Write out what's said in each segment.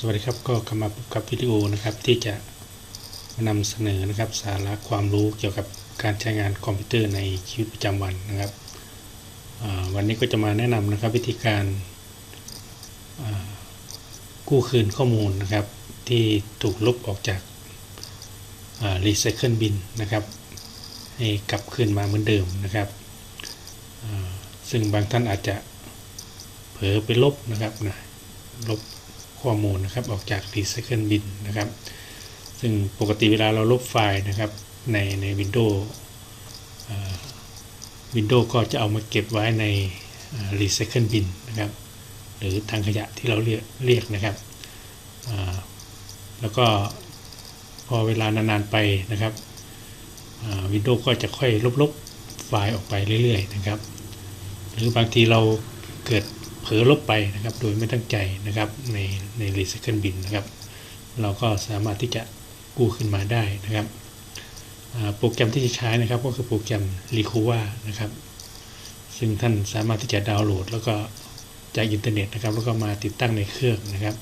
สวัสดีครับก็กลับมาพบกับวิดีโอนะครับที่จะมานำเสนอนะครับสาระความรู้เกี่ยวกับการใช้งานคอมพิวเตอร์ในชีวิตประจำวันนะครับวันนี้ก็จะมาแนะนำนะครับวิธีการกู้คืนข้อมูลนะครับ ที่ถูกลบออกจากรีไซเคิลบินนะครับ ให้กลับคืนมาเหมือนเดิมนะครับซึ่งบางท่านอาจจะเผลอไปลบนะครับนะลบ ข้อมูลนะครับออกจาก Recycle Bin นะครับ ซึ่งปกติเวลาเราลบไฟล์นะครับในใน Windows Windows ก็จะเอามาเก็บไว้ใน Recycle Bin นะครับ หรือทางขยะที่เราเรียกเรียกนะครับแล้วก็พอเวลานานๆไปนะครับวินโดว์ก็จะค่อยลบๆไฟล์ออกไปเรื่อยๆนะครับ หรือบางทีเราเกิด เผลอลบไปนะครับ โดยไม่ตั้งใจนะครับในใน Recycle Bin นนะครับ เราก็สามารถที่จะกู้ขึ้นมาได้นะครับโปรแกรมที่จะใช้นะครับก็คือโปรแกรม r e c o v a นะครับ ซึ่งท่านสามารถที่จะดาวน์โหลด แล้วก็จากอินเทอร์เน็ตนะครับ แล้วก็มาติดตั้งในเครื่องนะครับ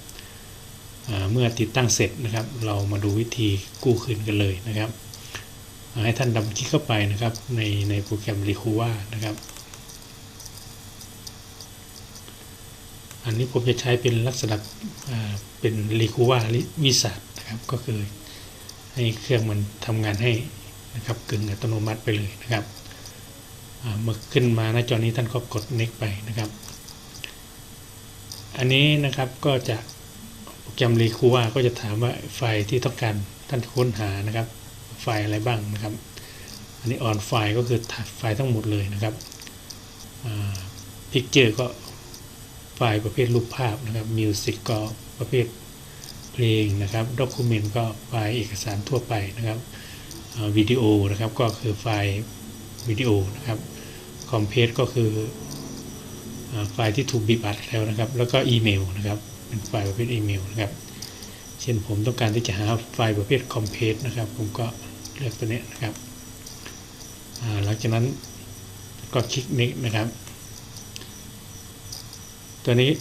เมื่อติดตั้งเสร็จนะครับ เรามาดูวิธีกู้คืนกันเลยนะครับ ให้ท่านดำคลิกเข้าไปนะครับในในโปรแกรม r e c o v a นะครับ อันนี้ผมจะใช้เป็นลักษณะเป็นรีคูว่าวิสัทนะครับก็คือให้เครื่องมันทำงานให้นะครับกึ่งอัตโนมัติไปเลยนะครับอ่าเมื่อขึ้นมาหน้าจอนี้ท่านก็กด next ไปนะครับ อันนี้นะครับก็จะโปรแกรมรีคูว่าก็จะถามว่าไฟล์ที่ต้องการท่านค้นหานะครับ ไฟล์อะไรบ้างนะครับ อันนี้ออนไฟล์ก็คือไฟล์ทั้งหมดเลยนะครับพิกเจอร์ก็ ไฟล์ประเภทรูปภาพนะครับมิวสิกก็ประเภทเพลงนะครับด็อกิเมนต์ก็ไฟล์เอกสารทั่วไปนะครับวิดีโอนะครับก็คือไฟล์วิดีโอนะครับคอมเพสก็คือไฟล์ที่ถูกบีบอัดแล้วนะครับ แล้วก็อีเมลนะครับ เป็นไฟล์ประเภทอีเมลนะครับ เช่นผมต้องการที่จะหาไฟล์ประเภทคอมเพสนะครับ ผมก็เลือกตัวนี้นะครับหลังจากนั้นก็คลิกนี้นะครับ ตัวนี้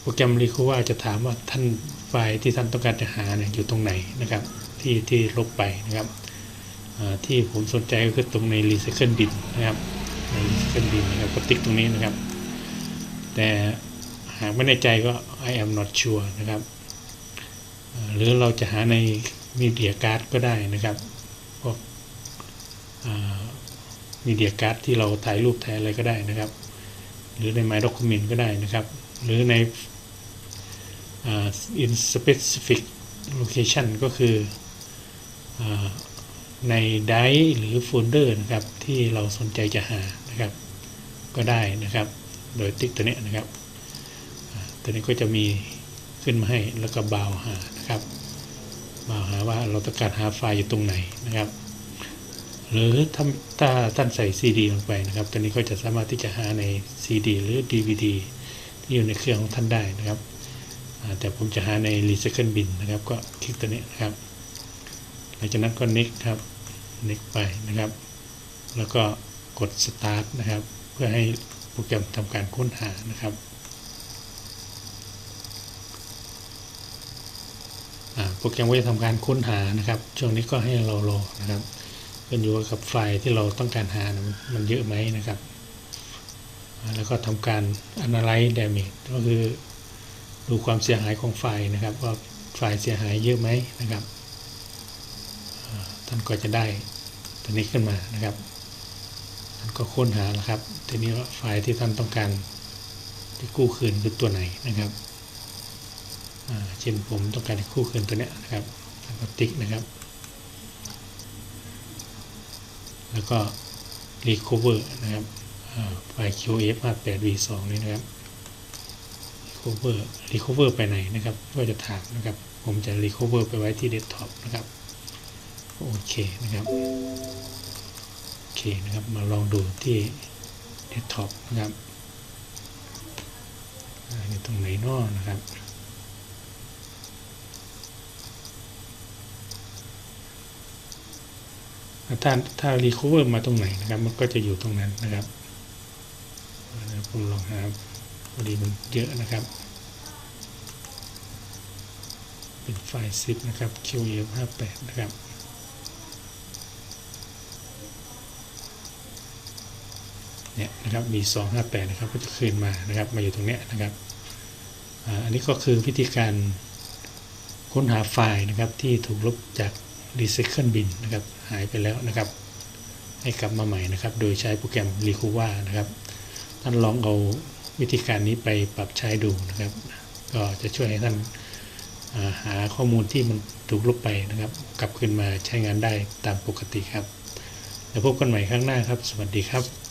โปรแกรมรีคูว่าจะถามว่าท่านไฟล์ที่ท่านต้องการจะหาเนี่ยอยู่ตรงไหนนะครับที่ที่ลบไปนะครับที่ผมสนใจก็คือตรงใน Recycle Bin นะครับใน Recycle Bin นะครับก็ติ๊กตรงนี้นะครับ แต่หากไม่แน่ใจก็ I am not sure นะครับหรือเราจะหาใน Media Card ก็ได้นะครับพวกมีเดียการ์ดที่เราถ่ายรูปถ่ายอะไรก็ได้นะครับ หรือใน My Document ก็ได้นะครับ หรือใน in specific location ก็คืออในไดร์หรือโฟลเดอร์นะครับ ที่เราสนใจจะหานะครับ ก็ได้นะครับ โดยติ๊กตัวนี้นะครับ ตัวนี้ก็จะมีขึ้นมาให้แล้วก็บาวหานะครับบาวหาว่าเราต้องการหาไฟล์อยู่ตรงไหนนะครับ หรือถ้าถ้าท่านใส่ CD ลงไปนะครับ ตัวนี้ก็จะสามารถที่จะหาใน CD หรือ DVD ที่อยู่ในเครื่องของท่านได้นะครับ แต่ผมจะหาใน Recycle Bin นะครับ ก็คลิกตัวนี้นะครับ หลังจากนั้นก็ next ครับ next ไปนะครับ แล้วก็กด start นะครับ เพื่อให้โปรแกรมทำการค้นหานะครับโปรแกรมก็จะทำการค้นหานะครับ ช่วงนี้ก็ให้เรารอนะครับ ขึ้นอยู่กับไฟล์ที่เราต้องการหานะมันเยอะไหมนะครับ แล้วก็ทำการ analyze damage ก็คือดูความเสียหายของไฟล์นะครับ ว่าไฟล์เสียหายเยอะไหมนะครับท่านก็จะได้ตัวนี้ขึ้นมานะครับท่านก็ค้นหาแล้วครับทีนี้ว่าไฟล์ที่ท่านต้องการที่กู้คืนคือตัวไหนนะครับเช่นผมต้องการกู้คืนตัวนี้นะครับแล้วก็ติ๊กนะครับ แล้วก็ recover นะครับไฟล์ QF 58 V2 นี้นะครับ recover recover ไปไหนนะครับก็จะถามนะครับ ผมจะ recover ไปไว้ที่ desktop นะครับ โอเคนะครับ โอเคนะครับ มาลองดูที่ desktop นะครับอยู่ตรงไหนนอนะครับ ถ้าถ้า recover มาตรงไหนนะครับ มันก็จะอยู่ตรงนั้นนะครับผมลองหาพอดีมันเยอะนะครับ เป็นไฟล์ zip นะครับ QF58 นะครับเนี่ยนะครับมี 258 นะครับก็จะคืนมานะครับ มาอยู่ตรงเนี้ยนะครับอาอันนี้ก็คือวิธีการค้นหาไฟล์นะครับที่ถูกลบจาก Recycle Bin นะครับหายไปแล้วนะครับ ให้กลับมาใหม่นะครับ โดยใช้โปรแกรม r e c o v a นะครับ ท่านลองเอาวิธีการนี้ไปปรับใช้ดูนะครับ ก็จะช่วยให้ท่านาหาข้อมูลที่มันถูกลบไปนะครับ กลับขึ้นมาใช้งานได้ตามปกติครับแล้วพบกันใหม่ครั้งหน้าครับ สวัสดีครับ